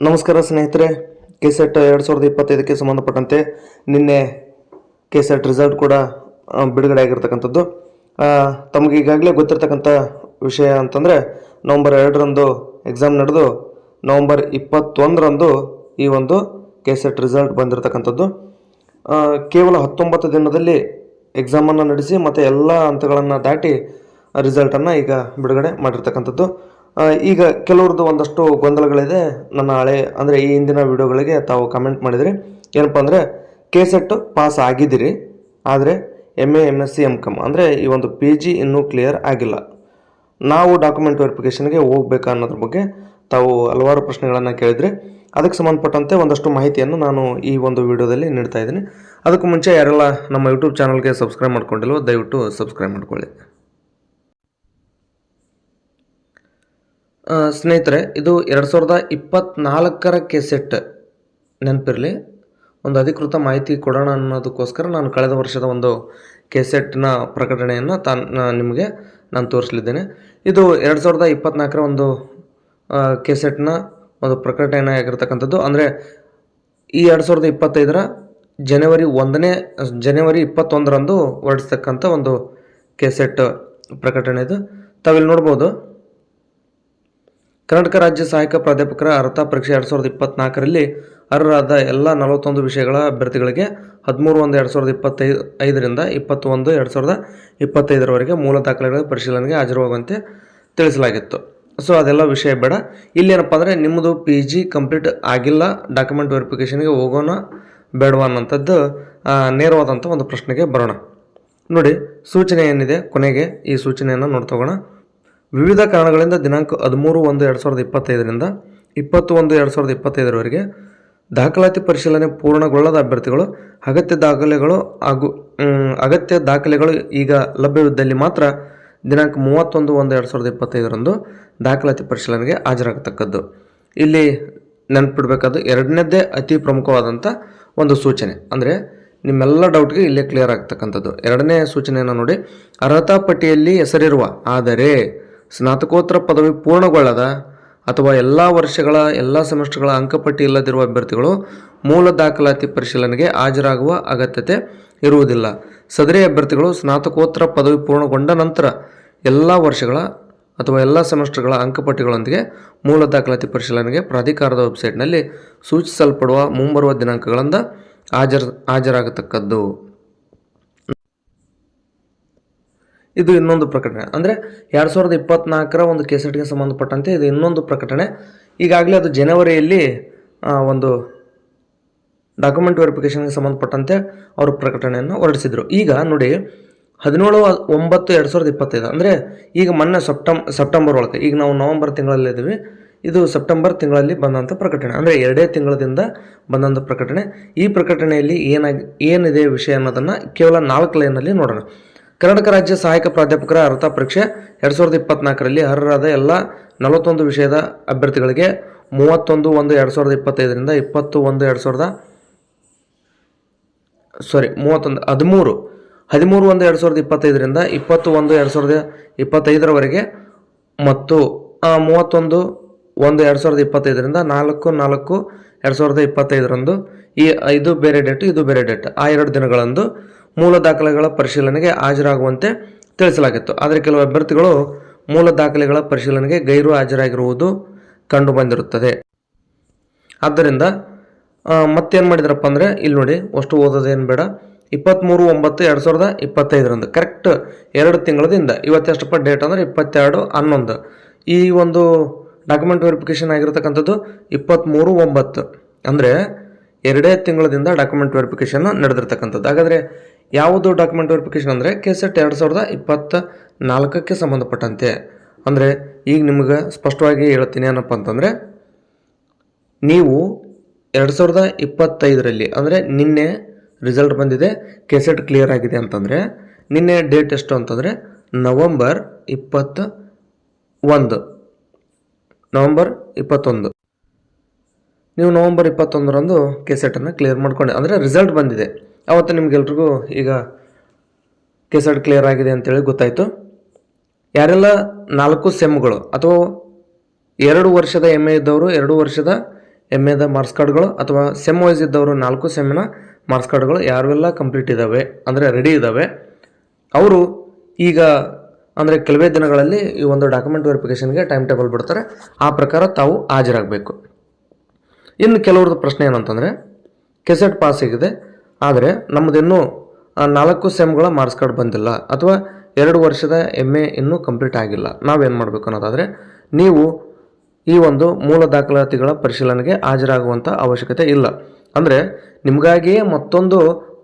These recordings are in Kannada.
ನಮಸ್ಕಾರ ಸ್ನೇಹಿತರೆ ಕೆಸೆಟ್ ಎರಡು ಸಾವಿರದ ಇಪ್ಪತ್ತೈದಕ್ಕೆ ಸಂಬಂಧಪಟ್ಟಂತೆ ನಿನ್ನೆ ಕೆಸೆಟ್ ರಿಸಲ್ಟ್ ಕೂಡ ಬಿಡುಗಡೆ ಆಗಿರ್ತಕ್ಕಂಥದ್ದು. ತಮಗೆ ಈಗಾಗಲೇ ಗೊತ್ತಿರ್ತಕ್ಕಂಥ ವಿಷಯ ಅಂತಂದರೆ, ನವಂಬರ್ ಎರಡರಂದು ಎಕ್ಸಾಮ್ ನಡೆದು, ನವಂಬರ್ ಇಪ್ಪತ್ತೊಂದರಂದು ಈ ಒಂದು ಕೆಸೆಟ್ ರಿಸಲ್ಟ್ ಬಂದಿರತಕ್ಕಂಥದ್ದು. ಕೇವಲ ಹತ್ತೊಂಬತ್ತು ದಿನದಲ್ಲಿ ಎಕ್ಸಾಮನ್ನು ನಡೆಸಿ ಮತ್ತು ಎಲ್ಲ ಹಂತಗಳನ್ನು ದಾಟಿ ರಿಸಲ್ಟನ್ನು ಈಗ ಬಿಡುಗಡೆ ಮಾಡಿರ್ತಕ್ಕಂಥದ್ದು. ಈಗ ಕೆಲವ್ರದ್ದು ಒಂದಷ್ಟು ಗೊಂದಲಗಳಿದೆ. ನನ್ನ ಹಳೆ, ಅಂದರೆ ಈ ಹಿಂದಿನ ವಿಡಿಯೋಗಳಿಗೆ ತಾವು ಕಮೆಂಟ್ ಮಾಡಿದರೆ. ಏನಪ್ಪ ಅಂದರೆ ಕೆ ಸೆಟ್ ಪಾಸ್ ಆಗಿದ್ದೀರಿ. ಆದರೆ M A M S C M com ಅಂದರೆ ಈ ಒಂದು ಪಿ ಜಿ ಇನ್ನೂ ಕ್ಲಿಯರ್ ಆಗಿಲ್ಲ. ನಾವು ಡಾಕ್ಯುಮೆಂಟ್ ವೆರಿಫಿಕೇಷನ್ಗೆ ಹೋಗ್ಬೇಕಾ ಅನ್ನೋದ್ರ ಬಗ್ಗೆ ತಾವು ಹಲವಾರು ಪ್ರಶ್ನೆಗಳನ್ನು ಕೇಳಿದರೆ. ಅದಕ್ಕೆ ಸಂಬಂಧಪಟ್ಟಂತೆ ಒಂದಷ್ಟು ಮಾಹಿತಿಯನ್ನು ನಾನು ಈ ಒಂದು ವಿಡಿಯೋದಲ್ಲಿ ನೀಡ್ತಾ ಇದ್ದೀನಿ. ಅದಕ್ಕೂ ಮುಂಚೆ ಯಾರೆಲ್ಲ ನಮ್ಮ ಯೂಟ್ಯೂಬ್ ಚಾನಲ್ಗೆ ಸಬ್ಸ್ಕ್ರೈಬ್ ಮಾಡ್ಕೊಂಡಿಲ್ವೋ, ದಯವಿಟ್ಟು ಸಬ್ಸ್ಕ್ರೈಬ್ ಮಾಡ್ಕೊಳ್ಳಿ. ಸ್ನೇಹಿತರೆ, ಇದು ಎರಡು ಸಾವಿರದ ಇಪ್ಪತ್ತ್ನಾಲ್ಕರ ಕೆಸೆಟ್ ನೆನಪಿರಲಿ. ಒಂದು ಅಧಿಕೃತ ಮಾಹಿತಿ ಕೊಡೋಣ ಅನ್ನೋದಕ್ಕೋಸ್ಕರ ನಾನು ಕಳೆದ ವರ್ಷದ ಒಂದು ಕೆಸೆಟ್ನ ಪ್ರಕಟಣೆಯನ್ನು ತಾನು ನಿಮಗೆ ನಾನು ತೋರಿಸಲಿದ್ದೇನೆ. ಇದು ಎರಡು ಸಾವಿರದ ಇಪ್ಪತ್ತ್ನಾಲ್ಕರ ಒಂದು ಕೆಸೆಟ್ನ ಒಂದು ಪ್ರಕಟಣೆ ಆಗಿರ್ತಕ್ಕಂಥದ್ದು ಅಂದರೆ, ಈ ಎರಡು ಸಾವಿರದ ಇಪ್ಪತ್ತೈದರ ಜನವರಿ ಒಂದನೇ, ಜನವರಿ ಇಪ್ಪತ್ತೊಂದರಂದು ಹೊರಡಿಸ್ತಕ್ಕಂಥ ಒಂದು ಕೆಸೆಟ್ ಪ್ರಕಟಣೆ ಇದು. ತಾವಿಲ್ಲಿ ನೋಡ್ಬೋದು ಕರ್ನಾಟಕ ರಾಜ್ಯ ಸಹಾಯಕ ಪ್ರಾಧ್ಯಾಪಕರ ಅರ್ಹತಾ ಪರೀಕ್ಷೆ ಎರಡು ಸಾವಿರದ ಇಪ್ಪತ್ನಾಲ್ಕರಲ್ಲಿ ಅರ್ಹರಾದ ಎಲ್ಲ ನಲವತ್ತೊಂದು ವಿಷಯಗಳ ಅಭ್ಯರ್ಥಿಗಳಿಗೆ ಹದಿಮೂರು ಒಂದು ಎರಡು ಸಾವಿರದ ಇಪ್ಪತ್ತೈದು ಐದರಿಂದ ಇಪ್ಪತ್ತೊಂದು ಎರಡು ಸಾವಿರದ ಇಪ್ಪತ್ತೈದರವರೆಗೆ ಮೂಲ ದಾಖಲೆಗಳ ಪರಿಶೀಲನೆಗೆ ಹಾಜರಾಗುವಂತೆ ತಿಳಿಸಲಾಗಿತ್ತು. ಸೊ, ಅದೆಲ್ಲ ವಿಷಯ ಬೇಡ. ಇಲ್ಲೇನಪ್ಪ ಅಂದರೆ ನಿಮ್ಮದು ಪಿ ಜಿ ಕಂಪ್ಲೀಟ್ ಆಗಿಲ್ಲ ಡಾಕ್ಯುಮೆಂಟ್ ವೆರಿಫಿಕೇಷನ್ಗೆ ಹೋಗೋಣ ಬೇಡವಾ ಅನ್ನೋಂಥದ್ದು ನೇರವಾದಂಥ ಒಂದು ಪ್ರಶ್ನೆಗೆ ಬರೋಣ. ನೋಡಿ, ಸೂಚನೆ ಏನಿದೆ ಕೊನೆಗೆ, ಈ ಸೂಚನೆಯನ್ನು ನೋಡ್ತೋಗೋಣ ವಿವಿಧ ಕಾರಣಗಳಿಂದ ದಿನಾಂಕ ಹದಿಮೂರು ಒಂದು ಎರಡು ಸಾವಿರದ ಇಪ್ಪತ್ತೈದರಿಂದ ಇಪ್ಪತ್ತು ಒಂದು ಎರಡು ಸಾವಿರದ ಇಪ್ಪತ್ತೈದರವರೆಗೆ ದಾಖಲಾತಿ ಪರಿಶೀಲನೆ ಪೂರ್ಣಗೊಳ್ಳದ ಅಭ್ಯರ್ಥಿಗಳು ಅಗತ್ಯ ದಾಖಲೆಗಳು ಹಾಗೂ ಅಗತ್ಯ ದಾಖಲೆಗಳು ಈಗ ಲಭ್ಯವಿದ್ದಲ್ಲಿ ಮಾತ್ರ ದಿನಾಂಕ ಮೂವತ್ತೊಂದು ಒಂದು ಎರಡು ಸಾವಿರದ ಇಪ್ಪತ್ತೈದರಂದು ದಾಖಲಾತಿ ಪರಿಶೀಲನೆಗೆ ಹಾಜರಾಗತಕ್ಕದ್ದು. ಇಲ್ಲಿ ನೆನಪಿಡಬೇಕಾದ ಎರಡನೇದೇ ಅತಿ ಪ್ರಮುಖವಾದಂಥ ಒಂದು ಸೂಚನೆ. ಅಂದರೆ ನಿಮ್ಮೆಲ್ಲ ಡೌಟ್ಗೆ ಇಲ್ಲೇ ಕ್ಲಿಯರ್ ಆಗ್ತಕ್ಕಂಥದ್ದು. ಎರಡನೇ ಸೂಚನೆಯನ್ನು ನೋಡಿ ಅರ್ಹತಾ ಪಟ್ಟಿಯಲ್ಲಿ ಹೆಸರಿರುವ, ಆದರೆ ಸ್ನಾತಕೋತ್ತರ ಪದವಿ ಪೂರ್ಣಗೊಳ್ಳದ ಅಥವಾ ಎಲ್ಲ ವರ್ಷಗಳ, ಎಲ್ಲ ಸೆಮಿಸ್ಟರ್ಗಳ ಅಂಕಪಟ್ಟಿ ಇಲ್ಲದಿರುವ ಅಭ್ಯರ್ಥಿಗಳು ಮೂಲ ದಾಖಲಾತಿ ಪರಿಶೀಲನೆಗೆ ಹಾಜರಾಗುವ ಅಗತ್ಯತೆ ಇರುವುದಿಲ್ಲ. ಸದರಿ ಅಭ್ಯರ್ಥಿಗಳು ಸ್ನಾತಕೋತ್ತರ ಪದವಿ ಪೂರ್ಣಗೊಂಡ ನಂತರ ಎಲ್ಲ ವರ್ಷಗಳ ಅಥವಾ ಎಲ್ಲ ಸೆಮಿಸ್ಟರ್ಗಳ ಅಂಕಪಟ್ಟಿಗಳೊಂದಿಗೆ ಮೂಲ ದಾಖಲಾತಿ ಪರಿಶೀಲನೆಗೆ ಪ್ರಾಧಿಕಾರದ ವೆಬ್ಸೈಟ್ನಲ್ಲಿ ಸೂಚಿಸಲ್ಪಡುವ ಮುಂಬರುವ ದಿನಾಂಕಗಳಿಂದ ಹಾಜರ್, ಹಾಜರಾಗತಕ್ಕದ್ದು. ಇದು ಇನ್ನೊಂದು ಪ್ರಕಟಣೆ. ಅಂದರೆ ಎರಡು ಸಾವಿರದ ಇಪ್ಪತ್ನಾಲ್ಕರ ಒಂದು ಕೆಸೆಟ್ಗೆ ಸಂಬಂಧಪಟ್ಟಂತೆ ಇದು ಇನ್ನೊಂದು ಪ್ರಕಟಣೆ. ಈಗಾಗಲೇ ಅದು ಜನವರಿಯಲ್ಲಿ ಒಂದು ಡಾಕ್ಯುಮೆಂಟ್ ವೆರಿಫಿಕೇಷನ್ಗೆ ಸಂಬಂಧಪಟ್ಟಂತೆ ಅವರು ಪ್ರಕಟಣೆಯನ್ನು ಹೊರಡಿಸಿದರು. ಈಗ ನೋಡಿ, ಹದಿನೇಳು ಒಂಬತ್ತು ಎರಡು ಸಾವಿರದ ಇಪ್ಪತ್ತೈದು, ಅಂದರೆ ಈಗ ಮೊನ್ನೆ ಸೆಪ್ಟಮ್ ಸೆಪ್ಟೆಂಬರ್ ಒಳಗೆ, ಈಗ ನಾವು ನವಂಬರ್ ತಿಂಗಳಲ್ಲಿದ್ದೀವಿ ಇದು ಸೆಪ್ಟೆಂಬರ್ ತಿಂಗಳಲ್ಲಿ ಬಂದಂಥ ಪ್ರಕಟಣೆ. ಅಂದರೆ ಎರಡೇ ತಿಂಗಳದಿಂದ ಬಂದಂಥ ಪ್ರಕಟಣೆ. ಈ ಪ್ರಕಟಣೆಯಲ್ಲಿ ಏನಾಗಿ, ಏನಿದೆ ವಿಷಯ ಅನ್ನೋದನ್ನು ಕೇವಲ ನಾಲ್ಕು ಲೈನಲ್ಲಿ ನೋಡೋಣ. ಕರ್ನಾಟಕ ರಾಜ್ಯ ಸಹಾಯಕ ಪ್ರಾಧ್ಯಾಪಕರ ಅರ್ಹತಾ ಪರೀಕ್ಷೆ ಎರಡು ಸಾವಿರದ ಇಪ್ಪತ್ನಾಲ್ಕರಲ್ಲಿ ಅರ್ಹರಾದ ಎಲ್ಲ ನಲವತ್ತೊಂದು ವಿಷಯದ ಅಭ್ಯರ್ಥಿಗಳಿಗೆ ಮೂವತ್ತೊಂದು ಒಂದು ಎರಡು ಸಾವಿರದ ಇಪ್ಪತ್ತೈದರಿಂದ ಇಪ್ಪತ್ತು ಒಂದು ಎರಡು ಸಾವಿರದ ಸಾರಿ ಮೂವತ್ತೊಂದು, ಹದಿಮೂರು ಹದಿಮೂರು ಒಂದು ಎರಡು ಸಾವಿರದ ಇಪ್ಪತ್ತೈದರಿಂದ ಇಪ್ಪತ್ತು ಒಂದು ಎರಡು ಸಾವಿರದ ಇಪ್ಪತ್ತೈದರವರೆಗೆ ಮತ್ತು ಮೂವತ್ತೊಂದು ಒಂದು ಎರಡು ಸಾವಿರದ ಇಪ್ಪತ್ತೈದರಿಂದ ನಾಲ್ಕು ನಾಲ್ಕು ಎರಡು ಸಾವಿರದ ಇಪ್ಪತ್ತೈದರಂದು ಈ ಇದು ಬೇರೆ ಡೇಟ್, ಇದು ಬೇರೆ ಡೇಟ್. ಆ ಎರಡು ದಿನಗಳಂದು ಮೂಲ ದಾಖಲೆಗಳ ಪರಿಶೀಲನೆಗೆ ಹಾಜರಾಗುವಂತೆ ತಿಳಿಸಲಾಗಿತ್ತು. ಆದರೆ ಕೆಲವು ಅಭ್ಯರ್ಥಿಗಳು ಮೂಲ ದಾಖಲೆಗಳ ಪರಿಶೀಲನೆಗೆ ಗೈರು ಹಾಜರಾಗಿರುವುದು ಕಂಡು ಬಂದಿರುತ್ತದೆ ಆದ್ದರಿಂದ ಮತ್ತೇನು ಮಾಡಿದ್ರಪ್ಪ ಅಂದರೆ, ಇಲ್ಲಿ ನೋಡಿ, ಅಷ್ಟು ಓದೋದೇನು ಬೇಡ. ಇಪ್ಪತ್ತ್ಮೂರು ಒಂಬತ್ತು, ಎರಡು ಸಾವಿರದ ಇಪ್ಪತ್ತೈದರಂದು ಕರೆಕ್ಟ್ ಎರಡು ತಿಂಗಳದಿಂದ ಇವತ್ತೆಷ್ಟಪ್ಪ ಡೇಟ್ ಅಂದರೆ, ಇಪ್ಪತ್ತೆರಡು, ಹನ್ನೊಂದು. ಈ ಒಂದು ಡಾಕ್ಯುಮೆಂಟ್ ವೆರಿಫಿಕೇಷನ್ ಆಗಿರತಕ್ಕಂಥದ್ದು ಇಪ್ಪತ್ತ್ಮೂರು ಒಂಬತ್ತು. ಅಂದರೆ, ಎರಡೇ ತಿಂಗಳದಿಂದ ಡಾಕ್ಯುಮೆಂಟ್ ವೆರಿಫಿಕೇಷನ್ ನಡೆದಿರ್ತಕ್ಕಂಥದ್ದು. ಹಾಗಾದರೆ ಯಾವುದು ಡಾಕ್ಯುಮೆಂಟ್ ವೆರಿಫಿಕೇಷನ್ ಅಂದರೆ ಕೆಸೆಟ್ ಎರಡು ಸಾವಿರದ ಇಪ್ಪತ್ತ ನಾಲ್ಕಕ್ಕೆ ಸಂಬಂಧಪಟ್ಟಂತೆ. ಅಂದರೆ ಈಗ ನಿಮ್ಗೆ ಸ್ಪಷ್ಟವಾಗಿ ಹೇಳ್ತೀನಿ ಏನಪ್ಪ ಅಂತಂದರೆ, ನೀವು ಎರಡು ಸಾವಿರದ ಇಪ್ಪತ್ತೈದರಲ್ಲಿ, ಅಂದರೆ ನಿನ್ನೆ ರಿಸಲ್ಟ್ ಬಂದಿದೆ ಕೆಸೆಟ್ ಕ್ಲಿಯರ್ ಆಗಿದೆ ಅಂತಂದರೆ, ನಿನ್ನೆ ಡೇಟ್ ಎಷ್ಟು ಅಂತಂದರೆ ನವಂಬರ್ ಇಪ್ಪತ್ತ ಒಂದು ನವಂಬರ್ ಇಪ್ಪತ್ತೊಂದು. ನೀವು ನವಂಬರ್ ಇಪ್ಪತ್ತೊಂದರಂದು ಕೆಸೆಟನ್ನು ಕ್ಲಿಯರ್ ಮಾಡ್ಕೊಂಡೆ, ಅಂದರೆ ರಿಸಲ್ಟ್ ಬಂದಿದೆ. ಅವತ್ತು ನಿಮಗೆಲ್ರಿಗೂ ಈಗ ಕೆಸೆಟ್ ಕ್ಲಿಯರ್ ಆಗಿದೆ ಅಂತೇಳಿ ಗೊತ್ತಾಯಿತು. ಯಾರೆಲ್ಲ ನಾಲ್ಕು ಸೆಮ್ಗಳು ಅಥವಾ ಎರಡು ವರ್ಷದ ಎಂ ಎ ಇದ್ದವರು, ಎರಡು ವರ್ಷದ ಎಂ ಎದ ಮಾರ್ಕ್ಸ್ ಕಾರ್ಡ್ಗಳು ಅಥವಾ ಸೆಮ್ ವೈಸ್ ಇದ್ದವರು ನಾಲ್ಕು ಸೆಮ್ಮಿನ ಮಾರ್ಕ್ಸ್ ಕಾರ್ಡ್ಗಳು ಯಾರೆಲ್ಲ ಕಂಪ್ಲೀಟ್ ಇದ್ದಾವೆ ಅಂದರೆ ರೆಡಿ ಇದ್ದಾವೆ ಅವರು ಈಗ ಅಂದರೆ ಕೆಲವೇ ದಿನಗಳಲ್ಲಿ ಈ ಒಂದು ಡಾಕ್ಯುಮೆಂಟ್ ವೆರಿಫಿಕೇಷನ್ಗೆ ಟೈಮ್ ಟೇಬಲ್ ಬಿಡ್ತಾರೆ. ಆ ಪ್ರಕಾರ ತಾವು ಹಾಜರಾಗಬೇಕು. ಇನ್ನು ಕೆಲವ್ರದ್ದು ಪ್ರಶ್ನೆ ಏನಂತಂದರೆ ಕೆಸೆಟ್ ಪಾಸ್ ಆಗಿದೆ ಆದರೆ ನಮ್ಮದಿನ್ನೂ ನಾಲ್ಕು ಸೆಮ್ಗಳ ಮಾರ್ಕ್ಸ್ ಕಾರ್ಡ್ ಬಂದಿಲ್ಲ. ಅಥವಾ ಎರಡು ವರ್ಷದ ಎಂ ಎ ಇನ್ನೂ ಕಂಪ್ಲೀಟ್ ಆಗಿಲ್ಲ. ನಾವೇನು ಮಾಡಬೇಕು ಅನ್ನೋದಾದರೆ, ನೀವು ಈ ಒಂದು ಮೂಲ ದಾಖಲಾತಿಗಳ ಪರಿಶೀಲನೆಗೆ ಹಾಜರಾಗುವಂಥ ಅವಶ್ಯಕತೆ ಇಲ್ಲ. ಅಂದರೆ ನಿಮಗಾಗಿಯೇ ಮತ್ತೊಂದು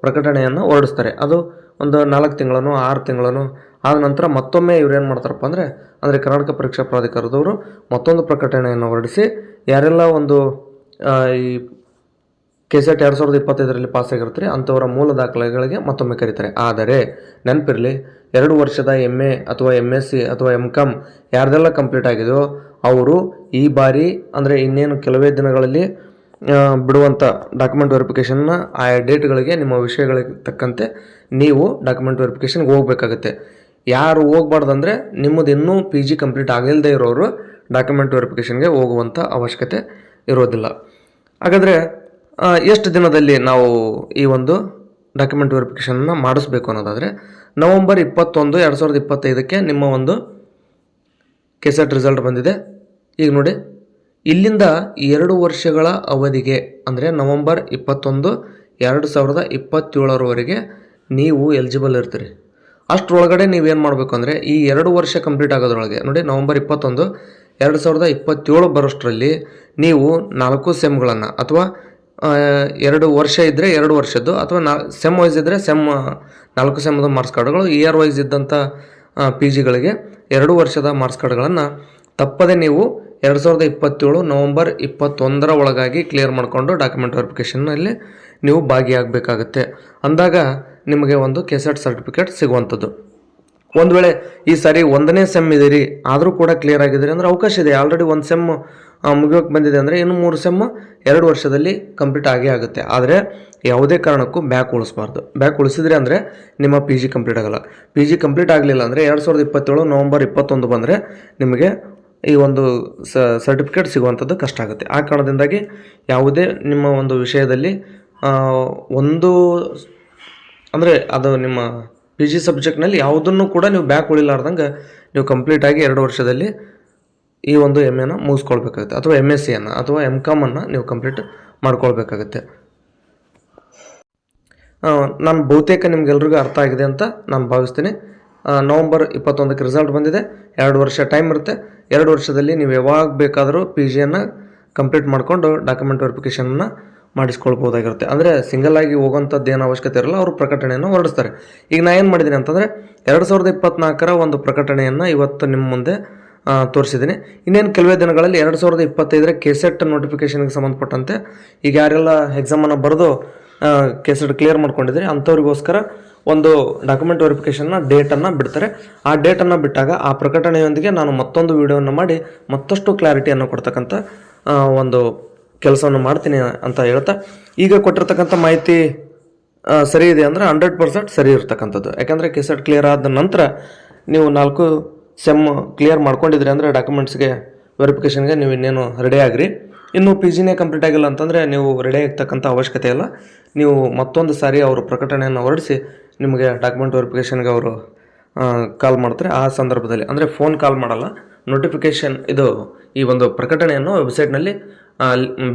ಪ್ರಕಟಣೆಯನ್ನು ಹೊರಡಿಸ್ತಾರೆ. ಅದು ಒಂದು ನಾಲ್ಕು ತಿಂಗಳನ್ನು ಆರು ತಿಂಗಳನ್ನು ಆದ ನಂತರ ಮತ್ತೊಮ್ಮೆ ಇವ್ರು ಏನು ಮಾಡ್ತಾರಪ್ಪ ಅಂದರೆ ಅಂದರೆ ಕರ್ನಾಟಕ ಪರೀಕ್ಷಾ ಪ್ರಾಧಿಕಾರದವರು ಮತ್ತೊಂದು ಪ್ರಕಟಣೆಯನ್ನು ಹೊರಡಿಸಿ, ಯಾರೆಲ್ಲ ಒಂದು ಈ ಕೆಸೆಟ್ ಎರಡು ಸಾವಿರದ ಇಪ್ಪತ್ತೈದರಲ್ಲಿ ಪಾಸ್ ಆಗಿರ್ತಾರೆ. ಅಂಥವರ ಮೂಲ ದಾಖಲೆಗಳಿಗೆ ಮತ್ತೊಮ್ಮೆ ಕರೀತಾರೆ. ಆದರೆ, ನೆನಪಿರಲಿ, ಎರಡು ವರ್ಷದ ಎಂ ಎ ಅಥವಾ ಎಂ ಎಸ್ ಸಿ ಅಥವಾ ಎಂ ಕಾಮ್ ಯಾರ್ದೆಲ್ಲ ಕಂಪ್ಲೀಟ್ ಆಗಿದೆಯೋ, ಅವರು ಈ ಬಾರಿ, ಅಂದರೆ ಇನ್ನೇನು ಕೆಲವೇ ದಿನಗಳಲ್ಲಿ ಬಿಡುವಂಥ ಡಾಕ್ಯುಮೆಂಟ್ ವೆರಿಫಿಕೇಷನ್ನ ಆಯಾ ಡೇಟ್ಗಳಿಗೆ ನಿಮ್ಮ ವಿಷಯಗಳಿಗೆ ತಕ್ಕಂತೆ ನೀವು ಡಾಕ್ಯುಮೆಂಟ್ ವೆರಿಫಿಕೇಷನ್ಗೆ ಹೋಗಬೇಕಾಗುತ್ತೆ. ಯಾರು ಹೋಗ್ಬಾರ್ದಂದ್ರೆ ನಿಮ್ಮದು ಇನ್ನೂ ಪಿ ಜಿ ಕಂಪ್ಲೀಟ್ ಆಗಿಲ್ಲದೆ ಇರೋರು ಡಾಕ್ಯುಮೆಂಟ್ ವೆರಿಫಿಕೇಷನ್ಗೆ ಹೋಗುವಂಥ ಅವಶ್ಯಕತೆ ಇರೋದಿಲ್ಲ. ಹಾಗಾದರೆ ಎಷ್ಟು ದಿನದಲ್ಲಿ ನಾವು ಈ ಒಂದು ಡಾಕ್ಯುಮೆಂಟ್ ವೆರಿಫಿಕೇಷನ್ನ ಮಾಡಿಸ್ಬೇಕು ಅನ್ನೋದಾದರೆ, ನವಂಬರ್ ಇಪ್ಪತ್ತೊಂದು ಎರಡು ಸಾವಿರದ ಇಪ್ಪತ್ತೈದಕ್ಕೆ ನಿಮ್ಮ ಒಂದು ಕೆಸೆಟ್ ರಿಸಲ್ಟ್ ಬಂದಿದೆ. ಈಗ ನೋಡಿ, ಇಲ್ಲಿಂದ ಎರಡು ವರ್ಷಗಳ ಅವಧಿಗೆ, ಅಂದರೆ ನವಂಬರ್ ಇಪ್ಪತ್ತೊಂದು ಎರಡು ಸಾವಿರದ ಇಪ್ಪತ್ತೇಳರವರೆಗೆ ನೀವು ಎಲಿಜಿಬಲ್ ಇರ್ತೀರಿ. ಅಷ್ಟರೊಳಗಡೆ ನೀವೇನು ಮಾಡಬೇಕು ಅಂದರೆ, ಈ ಎರಡು ವರ್ಷ ಕಂಪ್ಲೀಟ್ ಆಗೋದ್ರೊಳಗೆ, ನೋಡಿ ನವಂಬರ್ ಇಪ್ಪತ್ತೊಂದು ಎರಡು ಸಾವಿರದ ಇಪ್ಪತ್ತೇಳು ಬರೋಷ್ಟರಲ್ಲಿ ನೀವು ನಾಲ್ಕು ಸೆಮ್ಗಳನ್ನು ಅಥವಾ ಎರಡು ವರ್ಷ ಇದ್ದರೆ ಎರಡು ವರ್ಷದ್ದು ಅಥವಾ ನಾ ಸೆಮ್ ವೈಸ್ ಇದ್ದರೆ ಸೆಮ್ ನಾಲ್ಕು ಸೆಮ್ದ ಮಾರ್ಕ್ಸ್ ಕಾರ್ಡ್ಗಳು ಇಯರ್ ವೈಸ್ ಇದ್ದಂಥ ಪಿ ಜಿಗಳಿಗೆ ಎರಡು ವರ್ಷದ ಮಾರ್ಕ್ಸ್ ಕಾರ್ಡ್ಗಳನ್ನು ತಪ್ಪದೆ ನೀವು ಎರಡು ಸಾವಿರದ ಇಪ್ಪತ್ತೇಳು ನವಂಬರ್ ಇಪ್ಪತ್ತೊಂದರ ಒಳಗಾಗಿ ಕ್ಲಿಯರ್ ಮಾಡಿಕೊಂಡು ಡಾಕ್ಯುಮೆಂಟ್ ವೆರಿಫಿಕೇಷನ್ನಲ್ಲಿ ನೀವು ಭಾಗಿಯಾಗಬೇಕಾಗುತ್ತೆ. ಅಂದಾಗ ನಿಮಗೆ ಒಂದು ಕೆಸೆಟ್ ಸರ್ಟಿಫಿಕೇಟ್ ಸಿಗುವಂಥದ್ದು. ಒಂದು ವೇಳೆ ಈ ಸಾರಿ ಒಂದನೇ ಸೆಮ್ ಇದ್ದೀರಿ, ಆದರೂ ಕೂಡ ಕ್ಲಿಯರ್ ಆಗಿದ್ದೀರಿ ಅಂದರೆ ಅವಕಾಶ ಇದೆ. ಆಲ್ರೆಡಿ ಒಂದು ಸೆಮ್ ಮುಗಿಯೋಕೆ ಬಂದಿದೆ ಅಂದರೆ ಇನ್ನು ಮೂರು ಸೆಮ್ ಎರಡು ವರ್ಷದಲ್ಲಿ ಕಂಪ್ಲೀಟ್ ಆಗೇ ಆಗುತ್ತೆ. ಆದರೆ ಯಾವುದೇ ಕಾರಣಕ್ಕೂ ಬ್ಯಾಕ್ ಉಳಿಸ್ಬಾರ್ದು. ಬ್ಯಾಕ್ ಉಳಿಸಿದ್ರೆ ಅಂದರೆ ನಿಮ್ಮ ಪಿ ಜಿ ಕಂಪ್ಲೀಟ್ ಆಗಲ್ಲ. ಪಿ ಜಿ ಕಂಪ್ಲೀಟ್ ಆಗಲಿಲ್ಲ ಅಂದರೆ ಎರಡು ಸಾವಿರದ ಇಪ್ಪತ್ತೇಳು ನವಂಬರ್ ಇಪ್ಪತ್ತೊಂದು ಬಂದರೆ ನಿಮಗೆ ಈ ಒಂದು ಸರ್ಟಿಫಿಕೇಟ್ ಸಿಗುವಂಥದ್ದು ಕಷ್ಟ ಆಗುತ್ತೆ. ಆ ಕಾರಣದಿಂದಾಗಿ ಯಾವುದೇ ನಿಮ್ಮ ಒಂದು ವಿಷಯದಲ್ಲಿ ಒಂದು ಅಂದರೆ ಅದು ನಿಮ್ಮ ಪಿ ಜಿ ಸಬ್ಜೆಕ್ಟ್ನಲ್ಲಿ ಯಾವುದನ್ನು ಕೂಡ ನೀವು ಬ್ಯಾಕ್ ಉಳಿಲಾರ್ದಂಗೆ ನೀವು ಕಂಪ್ಲೀಟಾಗಿ ಎರಡು ವರ್ಷದಲ್ಲಿ ಈ ಒಂದು ಎಂ ಎನ ಮುಗಿಸ್ಕೊಳ್ಬೇಕಾಗುತ್ತೆ. ಅಥವಾ ಎಂ ಎಸ್ ಸಿಯನ್ನು ಅಥವಾ ಎಂ ಕಾಮನ್ನು ನೀವು ಕಂಪ್ಲೀಟ್ ಮಾಡ್ಕೊಳ್ಬೇಕಾಗುತ್ತೆ. ನಾನು ಬಹುತೇಕ ನಿಮ್ಗೆಲ್ರಿಗೂ ಅರ್ಥ ಆಗಿದೆ ಅಂತ ನಾನು ಭಾವಿಸ್ತೀನಿ. ನವಂಬರ್ ಇಪ್ಪತ್ತೊಂದಕ್ಕೆ ರಿಸಲ್ಟ್ ಬಂದಿದೆ. ಎರಡು ವರ್ಷ ಟೈಮ್ ಇರುತ್ತೆ. ಎರಡು ವರ್ಷದಲ್ಲಿ ನೀವು ಯಾವಾಗ ಬೇಕಾದರೂ ಪಿ ಜಿಯನ್ನು ಕಂಪ್ಲೀಟ್ ಮಾಡಿಕೊಂಡು ಡಾಕ್ಯುಮೆಂಟ್ ವೆರಿಫಿಕೇಷನನ್ನು ಮಾಡಿಸ್ಕೊಳ್ಬೋದಾಗಿರುತ್ತೆ. ಅಂದರೆ ಸಿಂಗಲ್ ಆಗಿ ಹೋಗೋಂಥದ್ದು ಏನು ಅವಶ್ಯಕತೆ ಇರಲ್ಲ, ಅವರು ಪ್ರಕಟಣೆಯನ್ನು ಹೊರಡಿಸ್ತಾರೆ. ಈಗ ನಾನು ಏನು ಮಾಡಿದ್ದೀನಿ ಅಂತಂದರೆ, ಎರಡು ಸಾವಿರದ ಇಪ್ಪತ್ನಾಲ್ಕರ ಒಂದು ಪ್ರಕಟಣೆಯನ್ನು ಇವತ್ತು ನಿಮ್ಮ ಮುಂದೆ ತೋರಿಸಿದ್ದೀನಿ. ಇನ್ನೇನು ಕೆಲವೇ ದಿನಗಳಲ್ಲಿ ಎರಡು ಸಾವಿರದ ಇಪ್ಪತ್ತೈದರ ಕೆಸೆಟ್ ನೋಟಿಫಿಕೇಷನ್ಗೆ ಸಂಬಂಧಪಟ್ಟಂತೆ ಈಗ ಯಾರೆಲ್ಲ ಎಕ್ಸಾಮನ್ನು ಬರೆದು ಕೆಸೆಟ್ ಕ್ಲಿಯರ್ ಮಾಡ್ಕೊಂಡಿದ್ರೆ ಅಂಥವ್ರಿಗೋಸ್ಕರ ಒಂದು ಡಾಕ್ಯುಮೆಂಟ್ ವೆರಿಫಿಕೇಷನ್ನ ಡೇಟನ್ನು ಬಿಡ್ತಾರೆ. ಆ ಡೇಟನ್ನು ಬಿಟ್ಟಾಗ ಆ ಪ್ರಕಟಣೆಯೊಂದಿಗೆ ನಾನು ಮತ್ತೊಂದು ವಿಡಿಯೋವನ್ನು ಮಾಡಿ ಮತ್ತಷ್ಟು ಕ್ಲಾರಿಟಿಯನ್ನು ಕೊಡ್ತಕ್ಕಂಥ ಒಂದು ಕೆಲಸವನ್ನು ಮಾಡ್ತೀನಿ ಅಂತ ಹೇಳ್ತಾ, ಈಗ ಕೊಟ್ಟಿರ್ತಕ್ಕಂಥ ಮಾಹಿತಿ ಸರಿ ಇದೆ ಅಂದರೆ ಹಂಡ್ರೆಡ್ ಪರ್ಸೆಂಟ್ ಸರಿ ಇರ್ತಕ್ಕಂಥದ್ದು. ಯಾಕಂದರೆ ಕೆಸೆಟ್ ಕ್ಲಿಯರ್ ಆದ ನಂತರ ನೀವು ನಾಲ್ಕು ಸೆಮ್ ಕ್ಲಿಯರ್ ಮಾಡ್ಕೊಂಡಿದ್ರಿ ಅಂದರೆ ಡಾಕ್ಯುಮೆಂಟ್ಸ್ಗೆ ವೆರಿಫಿಕೇಷನ್ಗೆ ನೀವು ಇನ್ನೇನು ರೆಡಿ ಆಗ್ರಿ. ಇನ್ನು ಪಿ ಜಿನೇ ಕಂಪ್ಲೀಟ್ ಆಗಿಲ್ಲ ಅಂತಂದರೆ ನೀವು ರೆಡಿ ಆಗ್ತಕ್ಕಂಥ ಅವಶ್ಯಕತೆ ಇಲ್ಲ. ನೀವು ಮತ್ತೊಂದು ಸಾರಿ ಅವರು ಪ್ರಕಟಣೆಯನ್ನು ಹೊರಡಿಸಿ ನಿಮಗೆ ಡಾಕ್ಯುಮೆಂಟ್ ವೆರಿಫಿಕೇಷನ್ಗೆ ಅವರು ಕಾಲ್ ಮಾಡ್ತಾರೆ. ಆ ಸಂದರ್ಭದಲ್ಲಿ, ಅಂದರೆ ಫೋನ್ ಕಾಲ್ ಮಾಡಲ್ಲ ನೋಟಿಫಿಕೇಷನ್ ಇದು ಈ ಒಂದು ಪ್ರಕಟಣೆಯನ್ನು ವೆಬ್ಸೈಟ್ನಲ್ಲಿ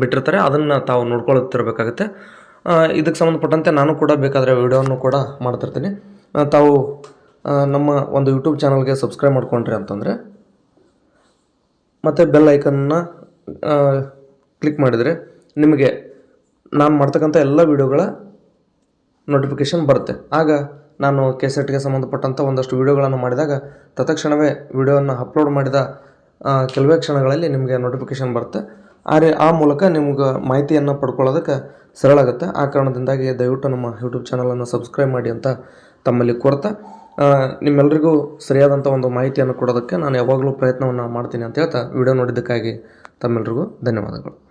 ಬಿಟ್ಟಿರ್ತಾರೆ. ಅದನ್ನು ತಾವು ನೋಡ್ಕೊಳ್ತಿರ್ಬೇಕಾಗುತ್ತೆ. ಇದಕ್ಕೆ ಸಂಬಂಧಪಟ್ಟಂತೆ ನಾನು ಕೂಡ ಬೇಕಾದರೆ ವಿಡಿಯೋವನ್ನು ಕೂಡ ಮಾಡ್ತಿರ್ತೀನಿ. ತಾವು ನಮ್ಮ ಒಂದು ಯೂಟ್ಯೂಬ್ ಚಾನಲ್ಗೆ ಸಬ್ಸ್ಕ್ರೈಬ್ ಮಾಡ್ಕೊಂಡ್ರಿ ಅಂತಂದರೆ ಮತ್ತು ಬೆಲ್ ಐಕನ್ನ ಕ್ಲಿಕ್ ಮಾಡಿದರೆ ನಿಮಗೆ ನಾನು ಮಾಡ್ತಕ್ಕಂಥ ಎಲ್ಲ ವೀಡಿಯೋಗಳ ನೋಟಿಫಿಕೇಷನ್ ಬರುತ್ತೆ. ಆಗ ನಾನು ಕೆಸೆಟ್ಗೆ ಸಂಬಂಧಪಟ್ಟಂಥ ಒಂದಷ್ಟು ವಿಡಿಯೋಗಳನ್ನು ಮಾಡಿದಾಗ ತತ್ಕ್ಷಣವೇ ವೀಡಿಯೋವನ್ನು ಅಪ್ಲೋಡ್ ಮಾಡಿದ ಕೆಲವೇ ಕ್ಷಣಗಳಲ್ಲಿ ನಿಮಗೆ ನೋಟಿಫಿಕೇಷನ್ ಬರುತ್ತೆ. ಆ ರೀ ಆ ಮೂಲಕ ನಿಮ್ಗೆ ಮಾಹಿತಿಯನ್ನು ಪಡ್ಕೊಳ್ಳೋದಕ್ಕೆ ಸರಳ ಆಗುತ್ತೆ ಆ ಕಾರಣದಿಂದಾಗಿ ದಯವಿಟ್ಟು ನಮ್ಮ ಯೂಟ್ಯೂಬ್ ಚಾನಲನ್ನು ಸಬ್ಸ್ಕ್ರೈಬ್ ಮಾಡಿ ಅಂತ ತಮ್ಮಲ್ಲಿ ಕೋರ್ತಾ ನಿಮ್ಮೆಲ್ಲರಿಗೂ ಸರಿಯಾದಂಥ ಒಂದು ಮಾಹಿತಿಯನ್ನು ಕೊಡೋದಕ್ಕೆ ನಾನು ಯಾವಾಗಲೂ ಪ್ರಯತ್ನವನ್ನು ಮಾಡ್ತೀನಿ ಅಂತ ಹೇಳ್ತಾ ವಿಡಿಯೋ ನೋಡಿದ್ದಕ್ಕಾಗಿ ತಮ್ಮೆಲ್ಲರಿಗೂ ಧನ್ಯವಾದಗಳು.